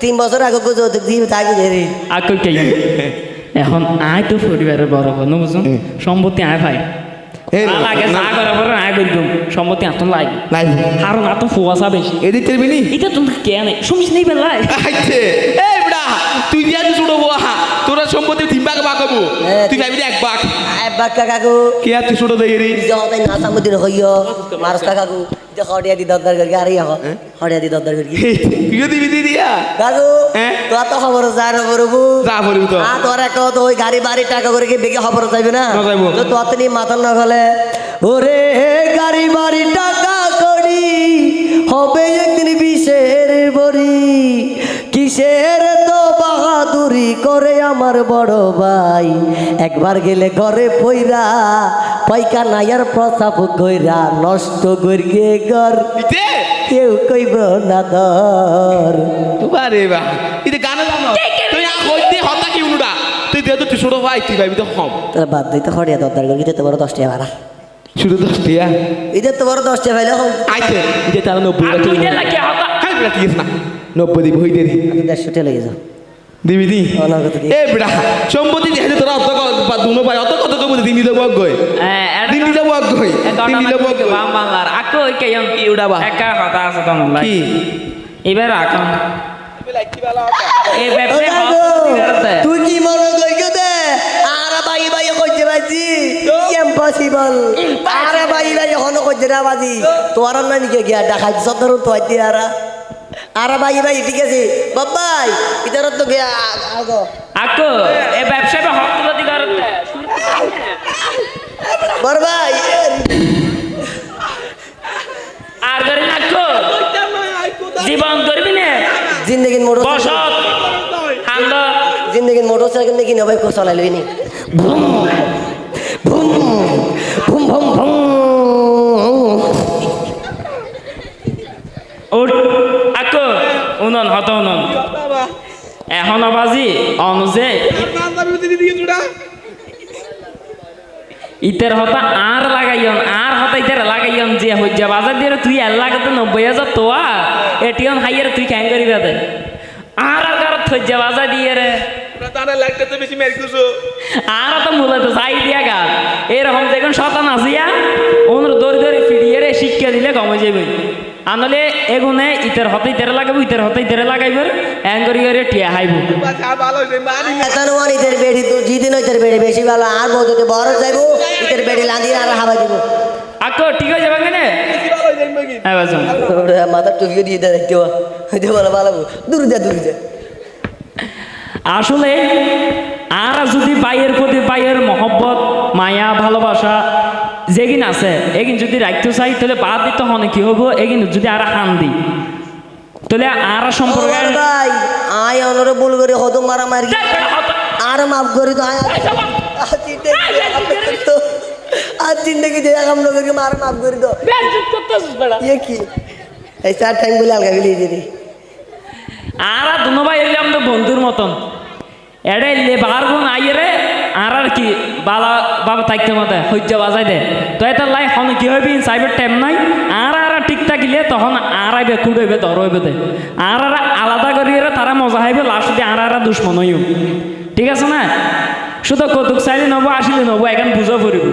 তিন বছর আগে গো যৌতুক দিয়ে থাকি রে। আগে কে? এখন আয় তো পরিবারের বড় কোনো বুঝুন? সম্পত্তি আয় ভাই। সম্পত্তি আতন লাগে নাই কারণ আতন ফুয়াশা বেশি এদিক তেলবি নি এটা তুমি কে নেই শুনিস নেই বেলায় আইছে এই বড়া তুই দিয়া তুই ছোট বুয়া তোরা সম্পত্তি হব হ্যাঁ, তুই ভাবি এক ভাগ বাক্কা কাকু। কে তুই ছোট দেই রে? যাওয়াতে না সামুদিন হইও মারস কাকু যে হড়িয়া দি দরদার করি আরে আহ হড়িয়া দি দরদার করি তুইও দিবি দি দিয়া? কাকু হ্যাঁ? তোর তো খবর না বরবু যা বলবি তো। আ তোর একটা তো ওই গাড়ি বাড়ি টাকা করে কি বেগে খবর চাইবে না? তো তো নি মাথা না গলে ওরে গাড়ি বাড়ি টাকা করি হবে একদিন বিশের বড়ি। কিসের তো করে আমার বড় ভাই। একবার গেলে ঘরে পইরা পাইকা নাইয়ার প্রসাব গইরা নষ্ট করিয়ে ঘর। কেউ কইব না ধর বারে বা ইতে গানা জানো তুই আ কইতে হতা কি উনুডা? তুই দে তো তুই ছোট ভাই তুই ভাবি তো কম। তাহলে বাদ দিতে হরিয়া দরদার করি তো বড় দশটা ভাড়া। শুধু দশ টিয়া ঈদের তো বড় দশটা ভাইলে হোক আইছে ইতে তারা নব্বই আর তুই যে লাগে হতা। হ্যাঁ না। নব্বই দিব হই দেরি দেড়শো টাকা লেগে যাও। দিবি দি এ বেটা সম্পত্তি যেহেতু তোরা অত দুনো ভাই অত কত কম দিন দিলে বক গই। দিন দিলে বক গই দিন দিলে বক বাম বাংলার আকো ওই কে কি উড়া বা? একা হতা আছে তো লাই কি? এবার আকাম তুই কি মনে কইকে দে আর বাই বাই কইতে বাজি ইম্পসিবল আর বাই বাই হন কইতে বাজি তোর না নিকে গিয়া দেখাই সদর তো আইতে আর আর বাই বাই ঠিক আছে। বাবাই ইতার তো গিয়া আগো আকো এই ব্যবসায় হক তুলে দি করতে ভাই আর করি আকো। জীবন করবি না। জিন্দগির মোটর বসত। হান্দ জিন্দগির মোটরসাইকেল নিয়ে কিনে ভাই কো চলাই নি ভুম ভুম ভুম হত উনন এখন বাজি? অনুজে ইতের হতা আর লাগাইয়ন, আর হতা ইতের লাগাইয়ন যে হজ্জা বাজার দিয়ে তুই এর লাগাতে নব্বই হাজার তোয়া। এটিয়ন হাইয়ের তুই ক্যাং করি দে আর আর থজ্জা বাজা দিয়ে রে। আর তো মূলত চাই দিয়া গা। এরকম দেখুন শতান আসিয়া ওনার দৌড়ি দৌড়ি ফিরিয়ে রে শিক্ষা দিলে কমে যাবে আনলে এগুনে ইতের হতে ইতের লাগাবো ইতের হতে ইতের লাগাইব এং করি টিয়া হাইব। এতনো মান ইতের বেড়ি তো জিদিন ইতের বেড়ি বেশি ভালো আর মধ্যে বড় যাইবো ইতের বেড়ি লাঁদিয়ে আর হাওয়া দিব। আকো ঠিক হয়ে যাবে কেনে? হ্যাঁ বাজন মাথার টুপিও দিয়ে দেয় দেখতে হইতে ভালো ভালো দূর যা দূর যা। আসলে আর যদি বাইয়ের প্রতি বাইয়ের মহব্বত মায়া ভালোবাসা যেগিন আছে এগিন যদি রাখতে চাই তাহলে বাদ দিতে হনে কি হব? এগিন যদি আর হান দি। তাহলে আর সম্পর্কে ওর ভাই আয় অনরে ভুল করে হতো মারা মারি। আর মাফ করে তো আয়। আর জিন্দগি আর জিন্দগি যে কাম মার মাফ করে দো ইয়ে কি? এই চার টাইম বলে আলগা গেলি দিদি আর দুনো ভাই এলে আমাদের বন্ধুর মতন। এডে এলে বার গুণ আইরে আর আর কি বালা বাবা থাকতে মতে সহ্য বাজাই দে। তো এটা লাই হন কি হইবি সাইবের টাইম নাই। আর আর ঠিক থাকিলে তখন আর আইবে, কুড় হইবে, দর হইবে দে। আর আর আলাদা করিয়ে তারা মজা হইবে লাস্ট দিয়ে আর আর দুশ্মন হইব। ঠিক আছে না? শুধু কৌতুক চাইলে নব, আসিলে নব, এখন বুঝা পড়িব।